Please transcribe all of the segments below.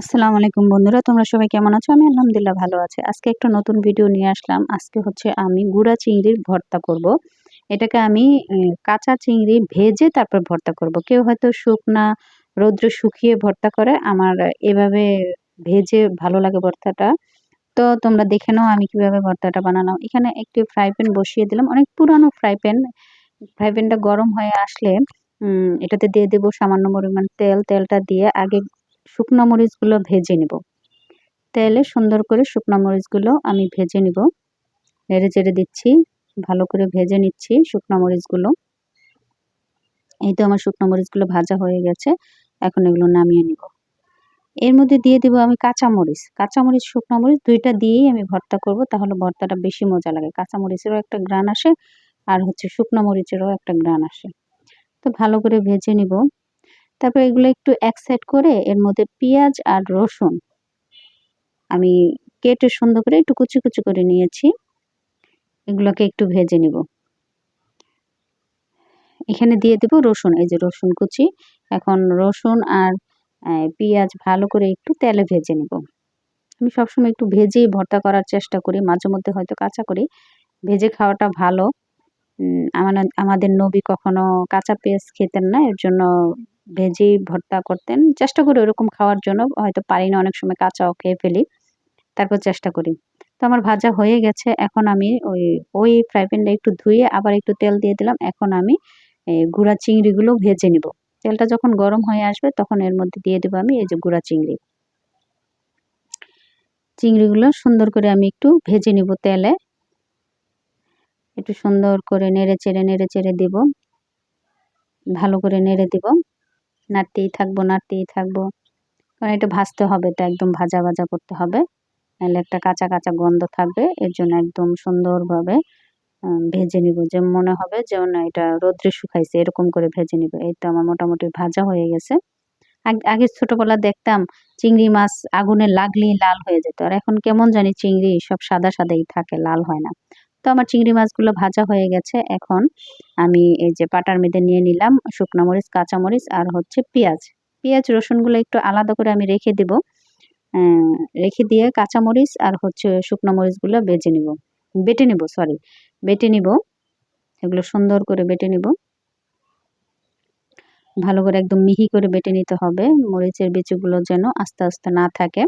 আসসালামু আলাইকুম বন্ধুরা, তোমরা সবাই কেমন আছো? আমি আলহামদুলিল্লাহ ভালো আছি। আজকে একটা নতুন ভিডিও নিয়ে আসলাম। আজকে হচ্ছে আমি গুঁড়া চিংড়ির ভর্তা করব। এটাকে আমি কাঁচা চিংড়ি ভেজে তারপর ভর্তা করব। কেউ হয়তো শুকনা রৌদ্র শুকিয়ে ভর্তা করে, আমার এভাবে ভেজে ভালো লাগে ভর্তাটা। তো তোমরা দেখে নাও আমি কীভাবে ভর্তাটা বানানো এখানে একটি ফ্রাই প্যান বসিয়ে দিলাম। অনেক পুরানো ফ্রাই প্যান ফ্রাই প্যানটা গরম হয়ে আসলে এটাতে দিয়ে দেবো সামান্য পরিমাণ তেল। তেলটা দিয়ে আগে শুকনো মরিচগুলো ভেজে নেব। তেলে সুন্দর করে শুকনো মরিচগুলো আমি ভেজে নিব। নেড়ে চেড়ে দিচ্ছি, ভালো করে ভেজে নিচ্ছি শুকনো মরিচগুলো। এই তো আমার শুকনো মরিচগুলো ভাজা হয়ে গেছে, এখন এগুলো নামিয়ে নিব। এর মধ্যে দিয়ে দেবো আমি কাঁচামরিচ কাঁচামরিচ শুকনো মরিচ দুইটা দিয়েই আমি ভর্তা করব, তাহলে ভর্তাটা বেশি মজা লাগে। কাঁচামরিচেরও একটা গ্রান আসে আর হচ্ছে শুকনো মরিচেরও একটা গ্রান আসে। তো ভালো করে ভেজে নিব। তারপর এগুলো একটু এক সাইড করে এর মধ্যে পেঁয়াজ আর রসুন। আমি কেটে সুন্দর করে একটু কুচি কুচি করে নিয়েছি। এগুলোকে একটু ভেজে নিব। এখানে দিয়ে দেব রসুন, এই যে রসুন কুচি। এখন রসুন আর পেঁয়াজ ভালো করে একটু তেলে ভেজে নেব। আমি সবসময় একটু ভেজেই ভর্তা করার চেষ্টা করি, মাঝে মধ্যে হয়তো কাঁচা করি। ভেজে খাওয়াটা ভালো। আমাদের নবী কখনো কাঁচা পেঁয়াজ খেতেন না, এর জন্য ভেজেই ভর্তা করতেন। চেষ্টা করি ওরকম খাওয়ার জন্য। হয়তো পারি না, অনেক সময় কাঁচাও খেয়ে ফেলি। তারপর চেষ্টা করি। তো আমার ভাজা হয়ে গেছে। এখন আমি ওই ওই ফ্রাই প্যানটা একটু ধুয়ে আবার একটু তেল দিয়ে দিলাম। এখন আমি গুঁড়া চিংড়িগুলো ভেজে নিব। তেলটা যখন গরম হয়ে আসবে তখন এর মধ্যে দিয়ে দেবো আমি এই যে গুঁড়া চিংড়ি। চিংড়িগুলো সুন্দর করে আমি একটু ভেজে নিব তেলে। একটু সুন্দর করে নেড়ে চেড়ে নেড়ে চেড়ে দেব। ভালো করে নেড়ে দেব। নাড়তেই থাকব নাড়তেই থাকব। কারণ এটা ভাজতে হবে তো, একদম ভাজা ভাজা করতে হবে। নাহলে একটা কাঁচা কাঁচা গন্ধ থাকবে, এর জন্য একদম সুন্দরভাবে ভেজে নিব। যে মনে হবে যে না এটা রোদ্রে শুকাইছে, এরকম করে ভেজে নিব। এই তো আমার মোটামুটি ভাজা হয়ে গেছে। আগে ছোটবেলা দেখতাম চিংড়ি মাছ আগুনে লাগলেই লাল হয়ে যেত। আর এখন কেমন জানি চিংড়ি সব সাদা সাদাই থাকে, লাল হয় না। তো আমার চিংড়ি মাছগুলো ভাজা হয়ে গেছে। এখন আমি এই যে পাটার মেদে নিয়ে নিলাম শুকনো মরিচ কাঁচামরিচ আর হচ্ছে পেঁয়াজ। পেঁয়াজ, রসুনগুলো একটু আলাদা করে আমি রেখে দেব। রেখে দিয়ে কাঁচামরিচ আর হচ্ছে শুকনো মরিচগুলো বেজে নিব। বেটে নিব সরি বেটে নিব। এগুলো সুন্দর করে বেটে নিব। ভালো করে একদম মিহি করে বেটে নিতে হবে। মরিচের বেচুগুলো যেন আস্তে আস্তে না থাকে।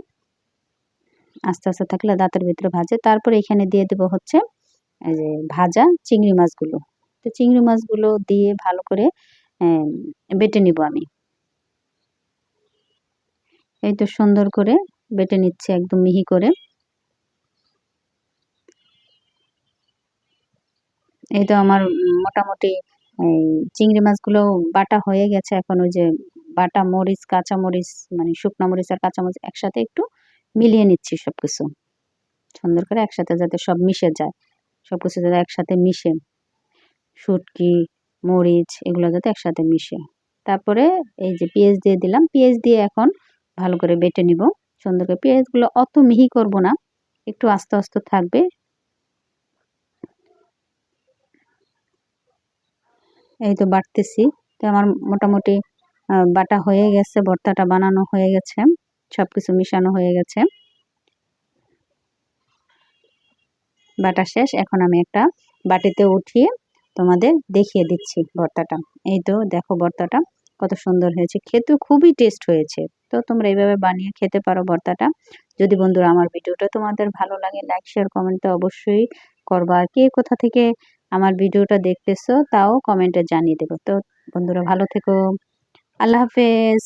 আস্তে আস্তে থাকলে দাঁতের ভিতরে ভাজে। তারপর এখানে দিয়ে দেব হচ্ছে এই যে ভাজা চিংড়ি মাছগুলো। তো চিংড়ি মাছগুলো দিয়ে ভালো করে বেটে নিব আমি। এই তো সুন্দর করে বেটে নিচ্ছে একদম মিহি করে। এই তো আমার মোটামুটি চিংড়ি মাছগুলো বাটা হয়ে গেছে। এখন ওই যে বাটা মরিচ, কাঁচা মরিচ মানে শুকনো মরিচ আর কাঁচা মরিচ একসাথে একটু মিলিয়ে নিচ্ছি সব কিছু সুন্দর করে একসাথে যাতে সব মিশে যায়। সব কিছু যাতে একসাথে মিশে। শুটকি, মরিচ এগুলো যাতে একসাথে মিশে। তারপরে এই যে পেঁয়াজ দিয়ে দিলাম, পেঁয়াজ দিয়ে এখন ভালো করে বেটে নিব। সুন্দর করে পেঁয়াজগুলো অত মিহি করব না, একটু আস্তে আস্তে থাকবে। এই তো বাটতেছি তো আমার মোটামুটি বাটা হয়ে গেছে, ভর্তাটা বানানো হয়ে গেছে সব কিছু মিশানো হয়ে গেছে। বাটা শেষ। এখন আমি একটা বাটিতে উঠিয়ে তোমাদের দেখিয়ে দিচ্ছি ভর্তাটা। এই তো দেখো ভর্তাটা কত সুন্দর হয়েছে। খেতেও খুবই টেস্ট হয়েছে। তো তোমরা এইভাবে বানিয়ে খেতে পারো ভর্তাটা। যদি বন্ধুরা আমার ভিডিওটা তোমাদের ভালো লাগে লাইক শেয়ার কমেন্টে অবশ্যই করবা। আর কে কোথা থেকে আমার ভিডিওটা দেখতেছো তাও কমেন্টে জানিয়ে দেবো। তো বন্ধুরা ভালো থেকো। আল্লাহ হাফেজ।